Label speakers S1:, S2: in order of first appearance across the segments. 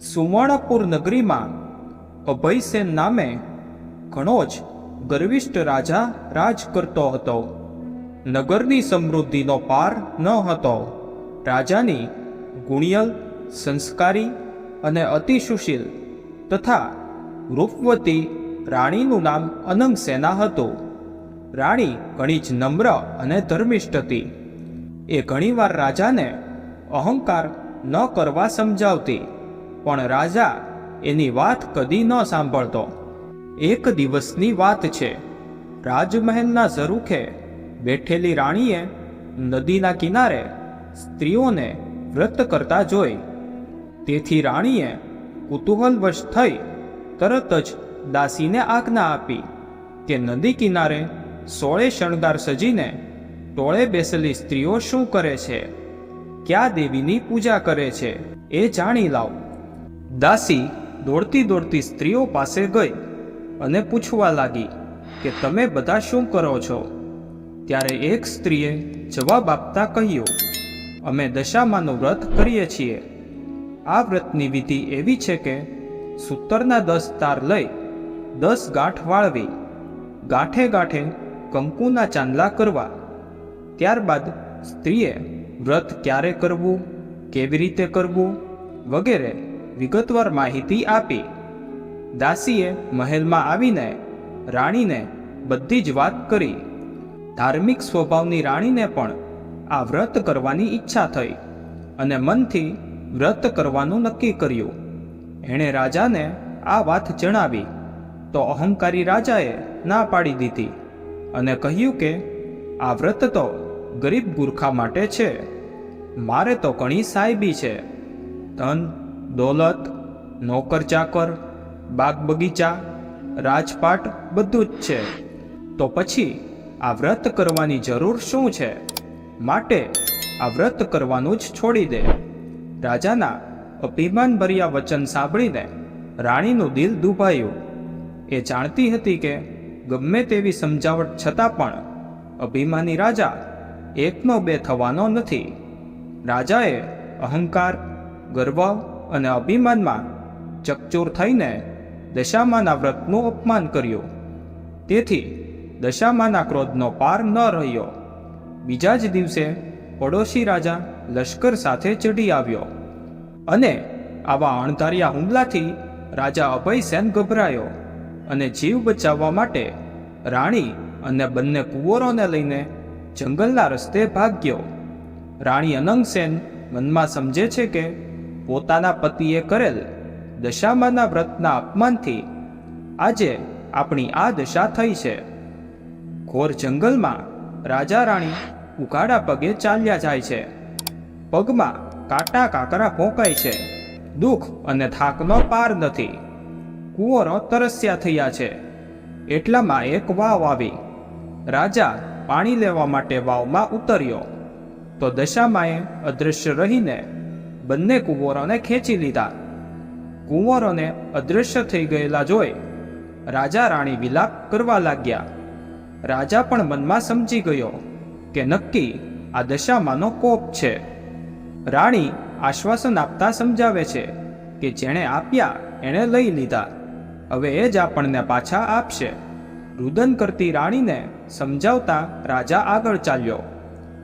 S1: સુવર્ણપુર નગરીમાં અભયસેન નામે ઘણો જ ગર્વિષ્ઠ રાજા રાજ કરતો હતો. નગરની સમૃદ્ધિનો પાર ન હતો. રાજાની ગુણિયલ, સંસ્કારી અને અતિસુશીલ તથા રૂપવતી રાણીનું નામ અનંગસેના હતું. રાણી ઘણી જ નમ્ર અને ધર્મિષ્ઠ હતી. એ ઘણીવાર રાજાને અહંકાર ન કરવા સમજાવતી. પણ રાજા એની વાત કદી ન સાંભળતો. એક દિવસની વાત છે. રાજમહેલના ઝરૂખે બેઠેલી રાણીએ નદીના કિનારે સ્ત્રીઓને વ્રત કરતા જોઈ. તેથી રાણીએ કુતૂહલવશ થઈ તરત જ દાસીને આજ્ઞા આપી કે નદી કિનારે સોળે શણગાર સજીને ટોળે બેસેલી સ્ત્રીઓ શું કરે છે? કયા દેવીની પૂજા કરે છે? એ જાણી લાવ. દાસી દોડતી દોડતી સ્ત્રીઓ પાસે ગઈ અને પૂછવા લાગી કે તમે બધા શું કરો છો? ત્યારે એક સ્ત્રીએ જવાબ આપતા કહ્યું, અમે દશામાનું વ્રત કરીએ છીએ. આ વ્રતની વિધિ એવી છે કે સૂતરના દસ તાર લઈ દસ ગાંઠ વાળવી, ગાંઠે ગાંઠે કંકુના ચાંદલા કરવા. ત્યારબાદ સ્ત્રીએ વ્રત ક્યારે કરવું, કેવી રીતે કરવું, વગેરે વિગતવાર માહિતી આપી. દાસીએ મહેલમાં આવીને રાણીને બધી જ વાત કરી. ધાર્મિક સ્વભાવની રાણીને પણ આ વ્રત કરવાની ઈચ્છા થઈ અને મનથી વ્રત કરવાનું નક્કી કર્યું. એણે રાજાને આ વાત જણાવી. તો અહંકારી રાજાએ ના પાડી દીધી અને કહ્યું કે, આ વ્રત તો ગરીબ ગુરખા માટે છે. મારે તો ઘણી સાહેબી છે. ધન દોલત, નોકર ચાકર, બાગ બગીચા, રાજપાટ બધું જ છે. તો પછી આ વ્રત કરવાની જરૂર શું છે? માટે આ વ્રત કરવાનું જ છોડી દે. રાજાના અભિમાનભર્યા વચન સાંભળીને રાણીનું દિલ દુભાયું. એ જાણતી હતી કે ગમે તેવી સમજાવટ છતાં પણ અભિમાની રાજા એકનો બે થવાનો નથી. રાજાએ અહંકાર, ગર્વ અને અભિમાનમાં ચકચોર થઈને દશામાના વ્રતનું અપમાન કર્યું. તેથી દશામાના ક્રોધનો પાર ન રહ્યો. બીજા જ દિવસે પડોશી રાજા લશ્કર સાથે ચડી આવ્યો અને આવા અણધાર્યા હુમલાથી રાજા અભયસેન ગભરાયો અને જીવ બચાવવા માટે રાણી અને બંને કુંવરોને લઈને જંગલના રસ્તે ભાગ્યો. રાણી અનંગસેન મનમાં સમજે છે કે પોતાના પતિએ કરેલ દશામાના વ્રતના અપમાનથી આજે આપણી આ દશા થઈ છે. ઘોર જંગલમાં રાજા રાણી ઉઘાડા પગે ચાલ્યા જાય છે. પગમાં કાંટા કાંકરા ફોંકાય છે. દુઃખ અને થાકનો પાર નથી. કુંવરો તરસ્યા થયા છે. એટલામાં એક વાવ આવી. રાજા પાણી લેવા માટે વાવમાં ઉતર્યો. તો દશામાએ અદૃશ્ય રહીને બંને કુંવરોને ખેંચી લીધા. કુંવરોને અદૃશ્ય થઈ ગયેલા જોઈ રાજા રાણી વિલાપ કરવા લાગ્યા. રાજા પણ મનમાં સમજી ગયો કે નક્કી આ દશામાંનો કોપ છે. રાણી આશ્વાસન આપતા સમજાવે છે કે જેણે આપ્યા એણે લઈ લીધા. હવે એ જ આપણને પાછા આપશે. રુદન કરતી રાણીને સમજાવતા રાજા આગળ ચાલ્યો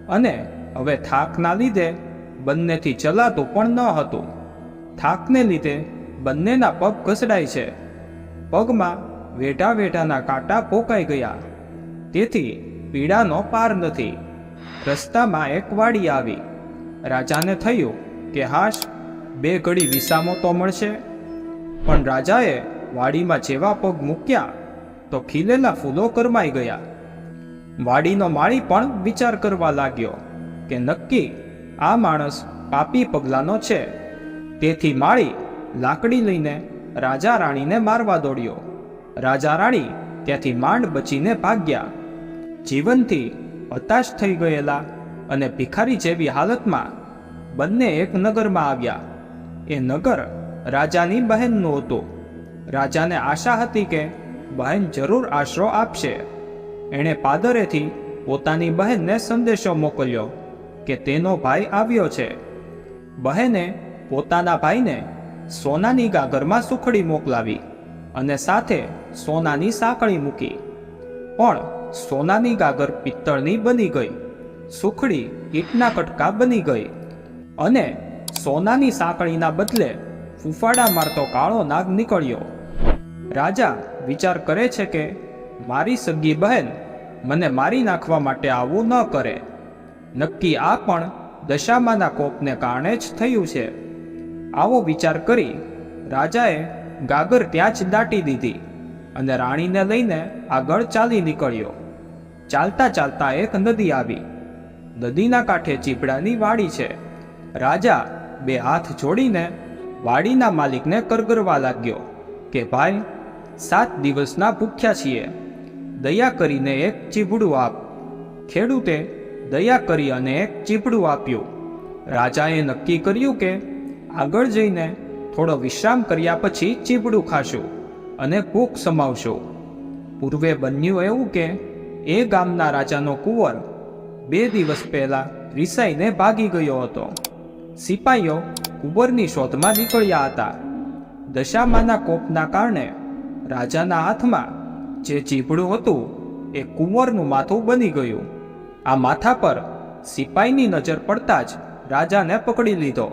S1: અને હવે થાકના લીધે બંનેથી ચલાતું પણ ન હતું. થાકને લીધે બંનેના પગ ઘસડાય છે. પગમાં વેઢા વેઢાના કાંટા પોકાઈ ગયા. તેથી પીડાનો પાર નથી. રસ્તામાં એક વાડી આવી. રાજાને થયું કે હાશ, બે ઘડી વિસામો તો મળશે. પણ રાજાએ વાડીમાં જેવા પગ મૂક્યા તો ખીલેલા ફૂલો કરમાઈ ગયા. વાડીનો માળી પણ વિચાર કરવા લાગ્યો કે નક્કી આ માણસ પાપી પગલાનો છે. તેથી માળી લાકડી લઈને રાજા રાણીને મારવા દોડ્યો. રાજા રાણી ત્યાંથી માંડ બચીને ભાગ્યા. જીવનથી હતાશ થઈ ગયેલા અને ભિખારી જેવી હાલતમાં બંને એક નગરમાં આવ્યા. એ નગર રાજાની બહેનનું હતું. રાજાને આશા હતી કે બહેન જરૂર આશરો આપશે. એણે પાદરેથી પોતાની બહેનને સંદેશો મોકલ્યો. કે તેનો ભાઈ આવ્યો છે. બહેને પોતાના ભાઈને સોનાની ગાગરમાં સુખડી મોકલાવી અને સાથે સોનાની સાંકળી મૂકી. પણ સોનાની ગાગર પિત્તળની બની ગઈ. સુખડી ઈંટના કટકા બની ગઈ અને સોનાની સાંકળીના બદલે ફૂફાડા મારતો કાળો નાગ નીકળ્યો. રાજા વિચાર કરે છે કે મારી સગી બહેન મને મારી નાખવા માટે આવું ન કરે. નક્કી આ પણ દશામાના કોપને કારણે જ થયું છે. આવો વિચાર કરી રાજાએ ગાગર ત્યાં જ દાટી દીધી અને રાણીને લઈને આગળ ચાલી નીકળ્યો. ચાલતા ચાલતા એક નદી આવી. નદીના કાંઠે ચીપડાની વાડી છે. રાજા બે હાથ જોડીને વાડીના માલિકને કરગરવા લાગ્યો કે, ભાઈ, સાત દિવસના ભૂખ્યા છીએ. દયા કરીને એક ચીબડું આપ. ખેડૂતે દયા કરી અને એક ચીપડું આપ્યું. રાજાએ નક્કી કર્યું કે આગળ જઈને થોડો વિશ્રામ કર્યા પછી ચીપડું ખાશું અને ભૂખ સમાવશું. પૂર્વે બન્યું એવું કે એ ગામના રાજાનો કુંવર બે દિવસ પહેલા રિસાઈને ભાગી ગયો હતો. સિપાઈઓ કુંવરની શોધમાં નીકળ્યા હતા. દશામાના કોપના કારણે રાજાના હાથમાં જે ચીપડું હતું એ કુંવરનું માથું બની ગયું. આ માથા પર સિપાઈની નજર પડતા જ રાજાને પકડી લીધો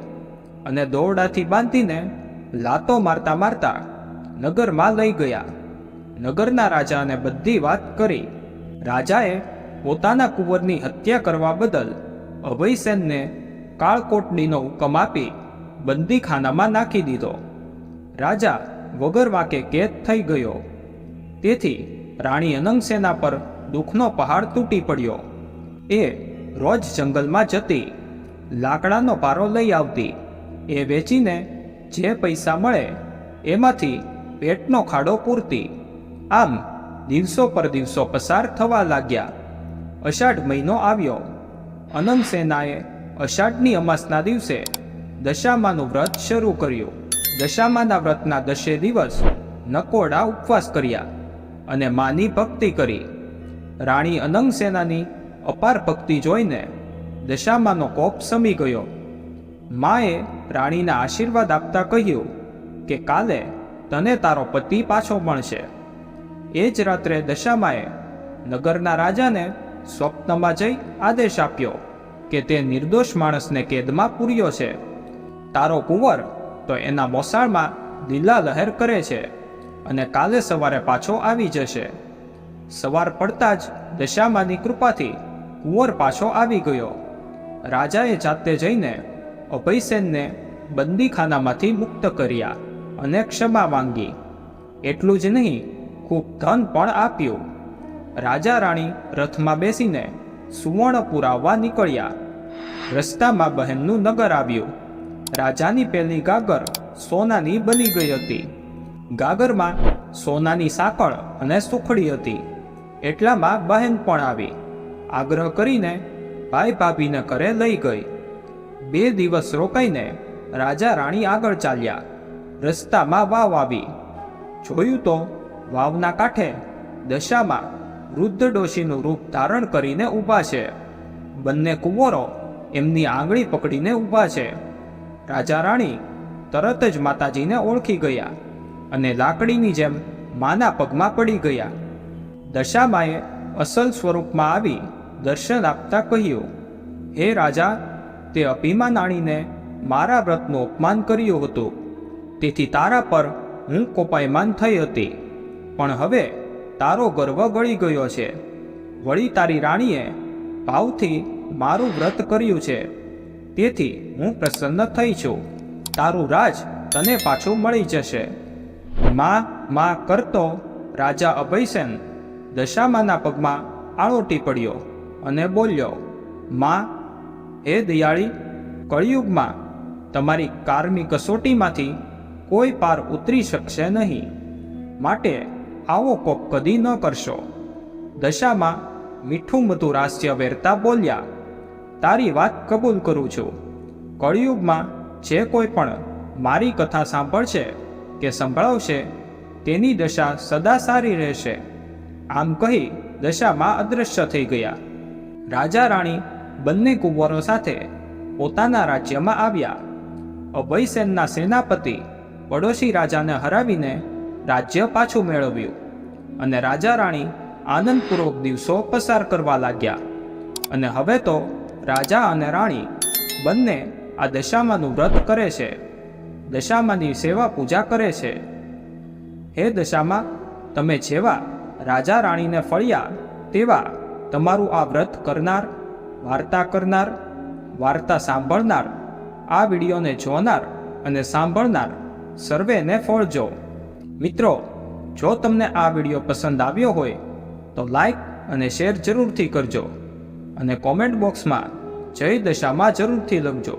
S1: અને દોરડાથી બાંધીને લાતો મારતા મારતા નગરમાં લઈ ગયા. નગરના રાજાને બધી વાત કરી. રાજાએ પોતાના કુંવરની હત્યા કરવા બદલ અભયસેનને કાળકોટડીનો હુકમ આપી બંદીખાનામાં નાખી દીધો. રાજા વગર વાંકે કેદ થઈ ગયો. તેથી રાણી અનંગસેના પર દુઃખનો પહાડ તૂટી પડ્યો. એ રોજ જંગલમાં જતી, લાકડાનો પારો લઈ આવતી. એ વેચીને જે પૈસા મળે, એમાંથી પેટનો ખાડો પૂરતી. આમ દિવસો પર દિવસો પસાર થવા લાગ્યા. અષાઢ મહિનો આવ્યો. અનંતસેનાએ અષાઢની અમાસના દિવસે દશામાનું વ્રત શરૂ કર્યું. દશામાના વ્રતના દશે દિવસ નકોડા ઉપવાસ કર્યા અને માની ભક્તિ કરી. રાણી અનંગસેનાની અપાર ભક્તિ જોઈને દશામાનો કોપ સમી ગયો. માએ રાણીના આશીર્વાદ આપતા કહ્યું કે કાલે તને તારો પતિ પાછો મળશે. એ જ રાત્રે દશામાએ નગરના રાજાને સ્વપ્નમાં જઈ આદેશ આપ્યો કે તે નિર્દોષ માણસને કેદમાં પૂર્યો છે. તારો કુંવર તો એના મોસાળમાં લીલા લહેર કરે છે અને કાલે સવારે પાછો આવી જશે. સવાર પડતા જ દશામાની કૃપાથી કુંવર પાછો આવી ગયો. રાજાએ જાતે જઈને અભયસેનને બંદીખાનામાંથી મુક્ત કર્યા અને ક્ષમા માંગી. એટલું જ નહીં, ખૂબ ધન પણ આપ્યું. રાજા રાણી રથમાં બેસીને સુવર્ણપુર આવવા નીકળ્યા. રસ્તામાં બહેનનું નગર આવ્યું. રાજાની પહેલી ગાગર સોનાની બની ગઈ હતી. ગાગરમાં સોનાની સાંકળ અને સુખડી હતી. એટલામાં બહેન પણ આવી. આગ્રહ કરીને ભાઈ ભાભીને ઘરે લઈ ગઈ. બે દિવસ રોકાઈને રાજા રાણી આગળ ચાલ્યા. રસ્તામાં વાવ આવી. જોયું તો વાવના કાંઠે દશામાં વૃદ્ધ ડોશીનું રૂપ ધારણ કરીને ઊભા છે. બંને કુંવરો એમની આંગળી પકડીને ઊભા છે. રાજા રાણી તરત જ માતાજીને ઓળખી ગયા અને લાકડીની જેમ માના પગમાં પડી ગયા. દશામાએ અસલ સ્વરૂપમાં આવી દર્શન આપતા કહ્યું, હે રાજા, તે અભિમાન આણીને મારા વ્રતનું અપમાન કર્યું હતું. તેથી તારા પર હું કોપાયમાન થઈ હતી. પણ હવે તારો ગર્વ ગળી ગયો છે. વળી તારી રાણીએ ભાવથી મારું વ્રત કર્યું છે. તેથી હું પ્રસન્ન થઈ છું. તારું રાજ તને પાછું મળી જશે. માં માં કરતો. રાજા અભયસેન દશામાના પગમાં આળોટી પડ્યો. અને બોલ્યો, માં, એ દયાળી કળિયુગમાં તમારી કારની કસોટીમાંથી કોઈ પાર ઉતરી શકશે નહીં. માટે આવો કોપ કદી ન કરશો. દશામાં મીઠું મધું રાસ્ય વેરતા બોલ્યા, તારી વાત કબૂલ કરું છું. કળિયુગમાં જે કોઈ પણ મારી કથા સાંભળશે કે સંભળાવશે, તેની દશા સદા સારી રહેશે. આમ કહી દશામાં અદૃશ્ય થઈ ગયા. રાજા રાણી બંને કુંવરો સાથે પોતાના રાજ્યમાં આવ્યા. અભયસેનના સેનાપતિ પડોશી રાજાને હરાવીને રાજ્ય પાછું મેળવ્યું અને રાજા રાણી આનંદપૂર્વક દિવસો પસાર કરવા લાગ્યા. અને હવે તો રાજા અને રાણી બંને આ દશામાનું વ્રત કરે છે. દશામાની સેવા પૂજા કરે છે. હે દશામાં, તમે જેવા રાજા રાણીને ફળ્યા તેવા તમારું આ વ્રત કરનાર, વાર્તા કરનાર, વાર્તા સાંભળનાર, આ વિડીયોને જોનાર અને સાંભળનાર સર્વેને ફળજો. મિત્રો, જો તમને આ વીડિયો પસંદ આવ્યો હોય, તો લાઈક અને શેર જરૂરથી કરજો અને કોમેન્ટ બોક્સમાં જય દશામાં જરૂરથી લખજો.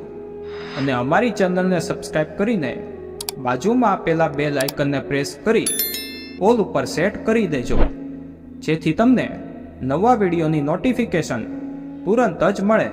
S1: અને અમારી ચેનલને સબસ્ક્રાઈબ કરીને બાજુમાં આપેલા બે લાઇકનને પ્રેસ કરી ઓલ ઉપર સેટ કરી દેજો. જેથી તમને નવા વિડીયોની નોટિફિકેશન તુરંત જ મળે.